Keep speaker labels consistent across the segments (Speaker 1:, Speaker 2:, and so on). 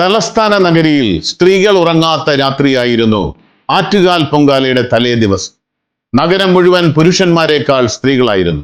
Speaker 1: തലസ്ഥാന നഗരിയിൽ സ്ത്രീകൾ ഉറങ്ങാത്ത രാത്രിയായിരുന്നു. ആറ്റുകാൽ പൊങ്കാലയുടെ തലേ ദിവസം. നഗരം മുഴുവൻ പുരുഷന്മാരെക്കാൾ സ്ത്രീകളായിരുന്നു.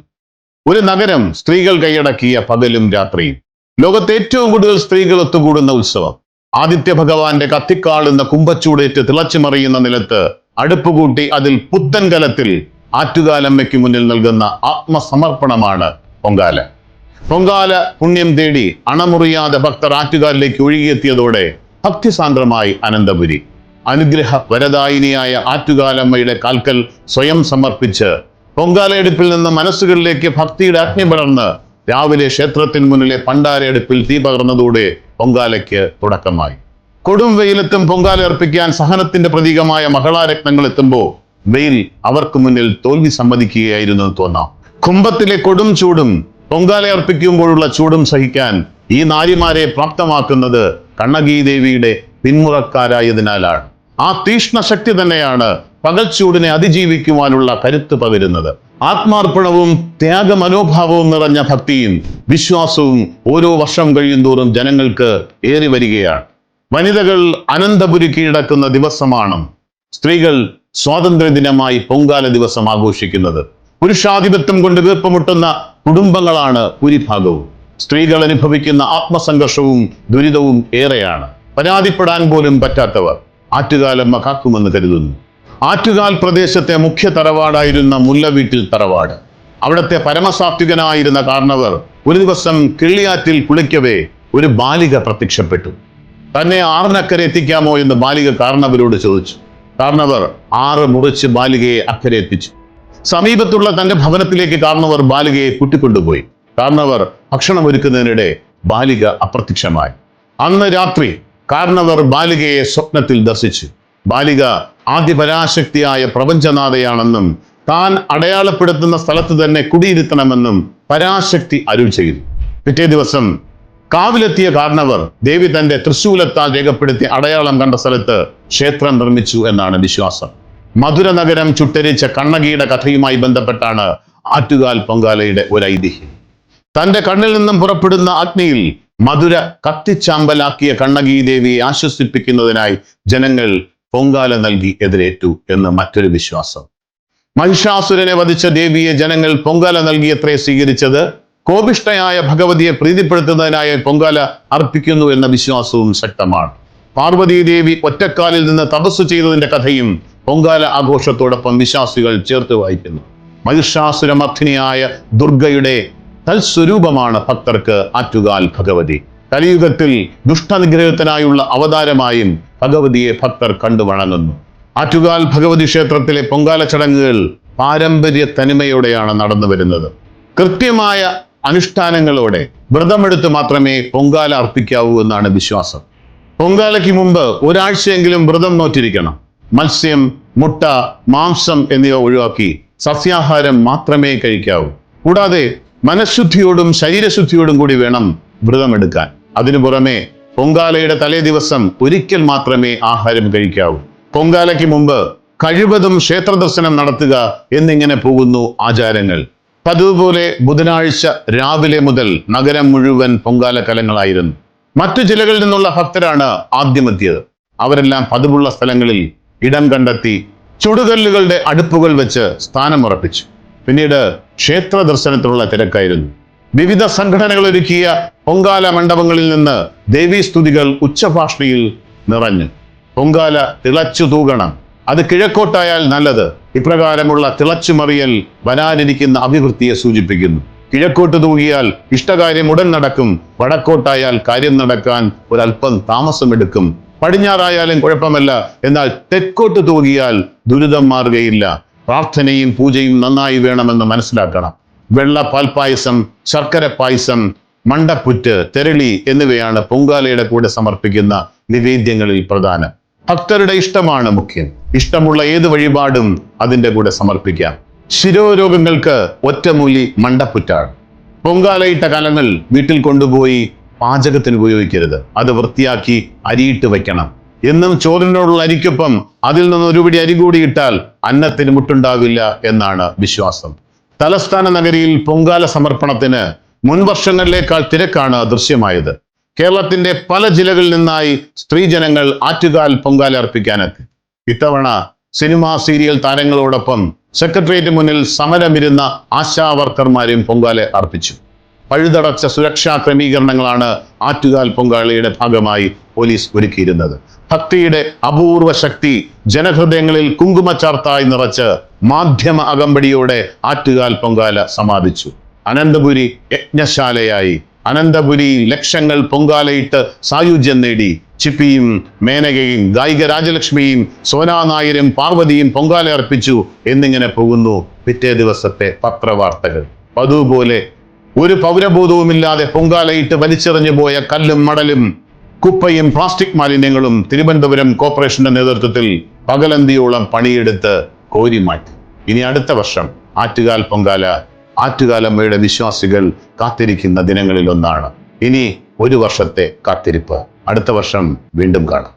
Speaker 1: ഒരു നഗരം സ്ത്രീകൾ കൈയടക്കിയ പകലും രാത്രിയും. ലോകത്തെ ഏറ്റവും കൂടുതൽ സ്ത്രീകൾ ഒത്തുകൂടുന്ന ഉത്സവം. ആദിത്യ ഭഗവാന്റെ കത്തിക്കാളുന്ന കുമ്പച്ചൂടേറ്റ് തിളച്ചു മറിയുന്ന നിലത്ത് അടുപ്പുകൂട്ടി അതിൽ പുത്തൻ കലത്തിൽ ആറ്റുകാലമ്മയ്ക്ക് മുന്നിൽ നൽകുന്ന ആത്മസമർപ്പണമാണ് പൊങ്കാല. പൊങ്കാല പുണ്യം തേടി അണമുറിയാതെ ഭക്തർ ആറ്റുകാലിലേക്ക് ഒഴുകിയെത്തിയതോടെ ഭക്തിസാന്ദ്രമായി അനന്തപുരി. അനുഗ്രഹ വരദായിനിയായ ആറ്റുകാലമ്മയുടെ കാൽക്കൽ സ്വയം സമർപ്പിച്ച് പൊങ്കാലയെടുപ്പിൽ നിന്ന് മനസ്സുകളിലേക്ക് ഭക്തിയുടെ അഗ്നി പടർന്ന് രാവിലെ ക്ഷേത്രത്തിന് മുന്നിലെ പണ്ടാരയെടുപ്പിൽ തീ പകർന്നതോടെ പൊങ്കാലയ്ക്ക് തുടക്കമായി. കൊടും വെയിലത്തും പൊങ്കാല അർപ്പിക്കാൻ സഹനത്തിന്റെ പ്രതീകമായ മഹളാരത്നങ്ങൾ എത്തുമ്പോൾ വെയിൽ അവർക്ക് മുന്നിൽ തോൽവി സമ്മതിക്കുകയായിരുന്നു തോന്നാം. കുംഭത്തിലെ കൊടും ചൂടും പൊങ്കാല അർപ്പിക്കുമ്പോഴുള്ള ചൂടും സഹിക്കാൻ ഈ നാരിമാരെ പ്രാപ്തമാക്കുന്നത് കണ്ണകീ ദേവിയുടെ പിന്മുറക്കാരായതിനാലാണ്. ആ തീഷ്ണ ശക്തി തന്നെയാണ് പകൽച്ചൂടിനെ അതിജീവിക്കുവാനുള്ള കരുത്ത് പകരുന്നത്. ആത്മാർപ്പണവും ത്യാഗ മനോഭാവവും നിറഞ്ഞ ഭക്തിയും വിശ്വാസവും ഓരോ വർഷം കഴിയുന്തോറും ജനങ്ങൾക്ക് ഏറി വരികയാണ്. വനിതകൾ അനന്തപുരി കീഴടക്കുന്ന ദിവസമാണ് സ്ത്രീകൾ സ്വാതന്ത്ര്യ ദിനമായി പൊങ്കാല ദിവസം ആഘോഷിക്കുന്നത്. പുരുഷാധിപത്യം കൊണ്ട് വീർപ്പമുട്ടുന്ന കുടുംബങ്ങളാണ് ഭൂരിഭാഗവും. സ്ത്രീകൾ അനുഭവിക്കുന്ന ആത്മസംഘർഷവും ദുരിതവും ഏറെയാണ്. പരാതിപ്പെടാൻ പോലും പറ്റാത്തവർ ആറ്റുകാലമ്മ കാക്കുമെന്ന് കരുതുന്നു. ആറ്റുകാൽ പ്രദേശത്തെ മുഖ്യ തറവാടായിരുന്ന മുല്ലവീട്ടിൽ തറവാട്. അവിടത്തെ പരമസാത്വികനായിരുന്ന കാരണവർ ഒരു ദിവസം കിള്ളിയാറ്റിൽ കുളിക്കവേ ഒരു ബാലിക പ്രത്യക്ഷപ്പെട്ടു. തന്നെ ആറിനക്കരെ എത്തിക്കാമോ എന്ന് ബാലിക കാർണവരോട് ചോദിച്ചു. കാർണവർ ആറ് മുറിച്ച് ബാലികയെ അക്കരെ എത്തിച്ചു. സമീപത്തുള്ള തന്റെ ഭവനത്തിലേക്ക് കാർണവർ ബാലികയെ കൂട്ടിക്കൊണ്ടുപോയി. കാർണവർ ഭക്ഷണം ഒരുക്കുന്നതിനിടെ ബാലിക അപ്രത്യക്ഷമായി. അന്ന് രാത്രി കാർണവർ ബാലികയെ സ്വപ്നത്തിൽ ദർശിച്ചു. ബാലിക ആദ്യ പരാശക്തിയായ പ്രപഞ്ചനാഥയാണെന്നും താൻ അടയാളപ്പെടുത്തുന്ന സ്ഥലത്ത് തന്നെ കുടിയിരുത്തണമെന്നും പരാശക്തി അരുൾ ചെയ്തു. പിറ്റേ ദിവസം കാവിലെത്തിയ കാരണവർ ദേവി തന്റെ തൃശൂലത്താൽ രേഖപ്പെടുത്തിയ അടയാളം കണ്ട സ്ഥലത്ത് ക്ഷേത്രം നിർമ്മിച്ചു എന്നാണ് വിശ്വാസം. മധുര നഗരം ചുട്ടരിച്ച കണ്ണകിയുടെ കഥയുമായി ബന്ധപ്പെട്ടാണ് ആറ്റുകാൽ പൊങ്കാലയുടെ ഒരു ഐതിഹ്യം. തന്റെ കണ്ണിൽ നിന്നും പുറപ്പെടുന്ന അഗ്നിയിൽ മധുര കത്തിച്ചാമ്പലാക്കിയ കണ്ണകി ദേവിയെ ആശ്വസിപ്പിക്കുന്നതിനായി ജനങ്ങൾ പൊങ്കാല നൽകി എതിരേറ്റു എന്ന് മറ്റൊരു വിശ്വാസം. മഹിഷാസുരനെ വധിച്ച ദേവിയെ ജനങ്ങൾ പൊങ്കാല നൽകിയത്രേ സ്വീകരിച്ചത് കോപിഷ്ടയായ ഭഗവതിയെ പ്രീതിപ്പെടുത്തുന്നതിനായി പൊങ്കാല അർപ്പിക്കുന്നു എന്ന വിശ്വാസവും ശക്തമാണ്. പാർവതീദേവി ഒറ്റക്കാലിൽ നിന്ന് തപസ് ചെയ്തതിന്റെ കഥയും പൊങ്കാല ആഘോഷത്തോടൊപ്പം വിശ്വാസികൾ ചേർത്ത് വായിക്കുന്നു. മഹിഷാസുരമർദ്ധിനിയായ ദുർഗയുടെ തൽസ്വരൂപമാണ് ഭക്തർക്ക് ആറ്റുകാൽ ഭഗവതി. കലിയുഗത്തിൽ ദുഷ്ടനിഗ്രഹത്തിനായുള്ള അവതാരമായും ഭഗവതിയെ ഭക്തർ കണ്ടു വണങ്ങുന്നു. ആറ്റുകാൽ ഭഗവതി ക്ഷേത്രത്തിലെ പൊങ്കാല ചടങ്ങുകൾ പാരമ്പര്യ തനിമയോടെയാണ് നടന്നു വരുന്നത്. കൃത്യമായ അനുഷ്ഠാനങ്ങളോടെ വ്രതമെടുത്ത് മാത്രമേ പൊങ്കാല അർപ്പിക്കാവൂ എന്നാണ് വിശ്വാസം. പൊങ്കാലയ്ക്ക് മുമ്പ് ഒരാഴ്ചയെങ്കിലും വ്രതം നോറ്റിരിക്കണം. മത്സ്യം മുട്ട മാംസം എന്നിവ ഒഴിവാക്കി സസ്യാഹാരം മാത്രമേ കഴിക്കാവൂ. കൂടാതെ മനഃശുദ്ധിയോടും ശരീരശുദ്ധിയോടും കൂടി വേണം വ്രതമെടുക്കാൻ. അതിനു പുറമെ പൊങ്കാലയുടെ തലേ ദിവസം ഒരിക്കൽ മാത്രമേ ആഹാരം കഴിക്കാവൂ. പൊങ്കാലയ്ക്ക് മുമ്പ് കഴിവതും ക്ഷേത്ര ദർശനം നടത്തുക എന്നിങ്ങനെ പോകുന്നു ആചാരങ്ങൾ. പതിവുപോലെ ബുധനാഴ്ച രാവിലെ മുതൽ നഗരം മുഴുവൻ പൊങ്കാല കലങ്ങളായിരുന്നു മറ്റു ജില്ലകളിൽ നിന്നുള്ള ഭക്തരാണ് ആദ്യമെത്തിയത് അവരെല്ലാം പതിവുള്ള സ്ഥലങ്ങളിൽ ഇടം കണ്ടെത്തി ചുടുകല്ലുകളുടെ അടുപ്പുകൾ വെച്ച് സ്ഥാനമുറപ്പിച്ചു. പിന്നീട് ക്ഷേത്ര ദർശനത്തിനുള്ള തിരക്കായിരുന്നു. വിവിധ സംഘടനകൾ ഒരുക്കിയ പൊങ്കാല മണ്ഡപങ്ങളിൽ നിന്ന് ദേവീസ്തുതികൾ ഉച്ചഭാഷണിയിൽ നിറഞ്ഞു. പൊങ്കാല തിളച്ചു തൂകണം. അത് കിഴക്കോട്ടായാൽ നല്ലത്. ഇപ്രകാരമുള്ള തിളച്ചുമറിയൽ വരാനിരിക്കുന്ന അഭിവൃദ്ധിയെ സൂചിപ്പിക്കുന്നു. കിഴക്കോട്ട് തൂകിയാൽ ഇഷ്ടകാര്യം ഉടൻ നടക്കും. വടക്കോട്ടായാൽ കാര്യം നടക്കാൻ ഒരല്പം താമസമെടുക്കും. പടിഞ്ഞാറായാലും കുഴപ്പമല്ല. എന്നാൽ തെക്കോട്ട് തൂകിയാൽ ദുരിതം മാറുകയില്ല. പ്രാർത്ഥനയും പൂജയും നന്നായി വേണമെന്ന് മനസ്സിലാക്കണം. വെള്ള പാൽപ്പായസം ശർക്കര പായസം മണ്ടപ്പുറ്റ് തെരളി എന്നിവയാണ് പൊങ്കാലയുടെ കൂടെ സമർപ്പിക്കുന്ന നിവേദ്യങ്ങളിൽ പ്രധാനം. ഭക്തരുടെ ഇഷ്ടമാണ് മുഖ്യം. ഇഷ്ടമുള്ള ഏത് വഴിപാടും അതിന്റെ കൂടെ സമർപ്പിക്കാം. ശിരോരോഗങ്ങൾക്ക് ഒറ്റമൂലി മണ്ടപ്പുറ്റാണ്. പൊങ്കാലയിട്ട കലങ്ങൾ വീട്ടിൽ കൊണ്ടുപോയി പാചകത്തിന് ഉപയോഗിക്കരുത്. അത് വൃത്തിയാക്കി അരിയിട്ട് വയ്ക്കണം എന്നും ചോറിനോടുള്ള അരിക്കൊപ്പം അതിൽ നിന്ന് ഒരുപിടി അരി കൂടി ഇട്ടാൽ അന്നത്തിന് മുട്ടുണ്ടാവില്ല എന്നാണ് വിശ്വാസം. തലസ്ഥാന നഗരിയിൽ പൊങ്കാല സമർപ്പണത്തിന് മുൻവർഷങ്ങളിലേക്കാൾ തിരക്കാണ് ദൃശ്യമായത്. കേരളത്തിന്റെ പല ജില്ലകളിൽ നിന്നായി സ്ത്രീജനങ്ങൾ ആറ്റുകാൽ പൊങ്കാല അർപ്പിക്കാനെത്തി ഇത്തവണ സിനിമാ സീരിയൽ താരങ്ങളോടൊപ്പം സെക്രട്ടേറിയറ്റ് മുന്നിൽ സമരമിരുന്ന ആശാ വർക്കർമാരും പൊങ്കാല അർപ്പിച്ചു. പഴുതടച്ച സുരക്ഷാ ക്രമീകരണങ്ങളാണ് ആറ്റുകാൽ പൊങ്കാളിയുടെ ഭാഗമായി പോലീസ് ഒരുക്കിയിരുന്നത്. ഭക്തിയുടെ അപൂർവ ശക്തി ജനഹൃദയങ്ങളിൽ കുങ്കുമച്ചാർത്തായി നിറച്ച് മാധ്യമ അകമ്പടിയോടെ ആറ്റുകാൽ പൊങ്കാല സമാപിച്ചു. അനന്തപുരി യജ്ഞശാലയായി. അനന്തപുരി ലക്ഷങ്ങൾ പൊങ്കാലയിട്ട് സായുജ്യം നേടി. ചിപ്പിയും മേനകയും ഗായിക രാജലക്ഷ്മിയും സോനാനായരും പാർവതിയും പൊങ്കാല അർപ്പിച്ചു എന്നിങ്ങനെ പോകുന്നു പിറ്റേ ദിവസത്തെ പത്രവാർത്തകൾ. അതുപോലെ ഒരു പൗരബോധവുമില്ലാതെ പൊങ്കാലയിട്ട് വലിച്ചെറിഞ്ഞു പോയ കല്ലും മടലും കുപ്പയും പ്ലാസ്റ്റിക് മാലിന്യങ്ങളും തിരുവനന്തപുരം കോർപ്പറേഷന്റെ നേതൃത്വത്തിൽ പകലന്തിയോളം പണിയെടുത്ത് കോരി മാറ്റി. ഇനി അടുത്ത വർഷം ആറ്റുകാൽ പൊങ്കാല ആറ്റുകാലമ്മയുടെ വിശ്വാസികൾ കാത്തിരിക്കുന്ന ദിനങ്ങളിൽ ഒന്നാണ് ഇനി ഒരു വർഷത്തെ കാത്തിരിപ്പ്. അടുത്ത വർഷം വീണ്ടും കാണാം.